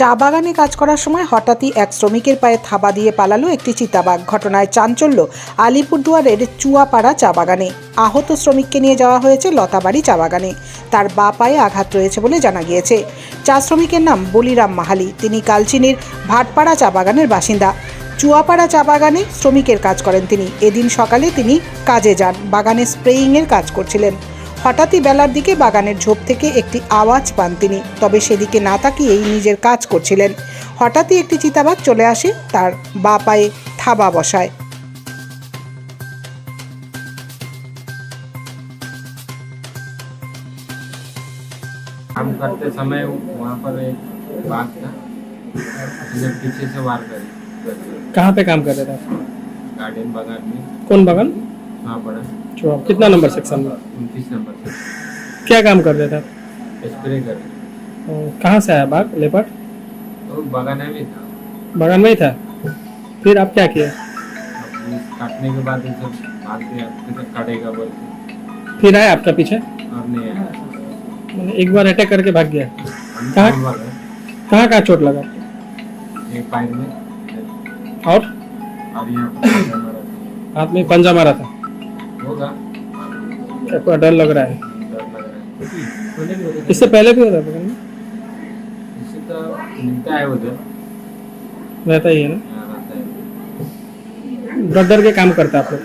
চা বাগানে কাজ করার সময় হঠাৎই এক শ্রমিকের পায়ে থাবা দিয়ে পালালো একটি চিতাবাঘ। ঘটনায় চাঞ্চল্য, আলিপুরদুয়ারের চুয়াপাড়া চা বাগানে। আহত শ্রমিককে নিয়ে যাওয়া হয়েছে লতাবাড়ি চা বাগানে। তার বা পায়ে আঘাত রয়েছে বলে জানা গিয়েছে। চা শ্রমিকের নাম বলিরাম মাহালি। তিনি কালচিনির ভাটপাড়া চা বাগানের বাসিন্দা। চুয়াপাড়া চা বাগানে শ্রমিকের কাজ করেন তিনি। এদিন সকালে তিনি কাজে যান। বাগানে স্প্রেয়িংয়ের কাজ করছিলেন। হঠাৎই বেলার দিকে বাগানের ঝোপ থেকে একটি আওয়াজ পান তিনি তবে সেদিকে না তাকিয়েই নিজের কাজ করছিলেন হঠাৎই একটি চিতাবাঘ চলে আসে তার বা পায়ে থাবা বসায় काम करते समय वहाँ पर एक बाघ था मुझे पीछे से वार कर कहाँ पे काम कर रहे थे आप? गार्डन बागान में कौन बगान आप कितना नंबर सेक्शन में? उनतीस नंबर क्या काम कर रहे थे आप? स्प्रे कर कहाँ से आया बाघ? लेपर्ड तो बागान में था। बगान में ही था? फिर आप क्या इस काटने के बाद उसे भाग दिया फिर काटेगा बोल फिर आए आपका पीछे? और नहीं आया। मैंने एक बार अटैक करके भाग गया। कहाँ? कहाँ कहाँ चोट लगा? एक पैर में। और? और यहाँ हाथ में पंजा मारा था। आपको डर लग रहा है। इससे पहले भी होता है रहता ही है ना। हाँ, डर डर के काम करता आप लोग।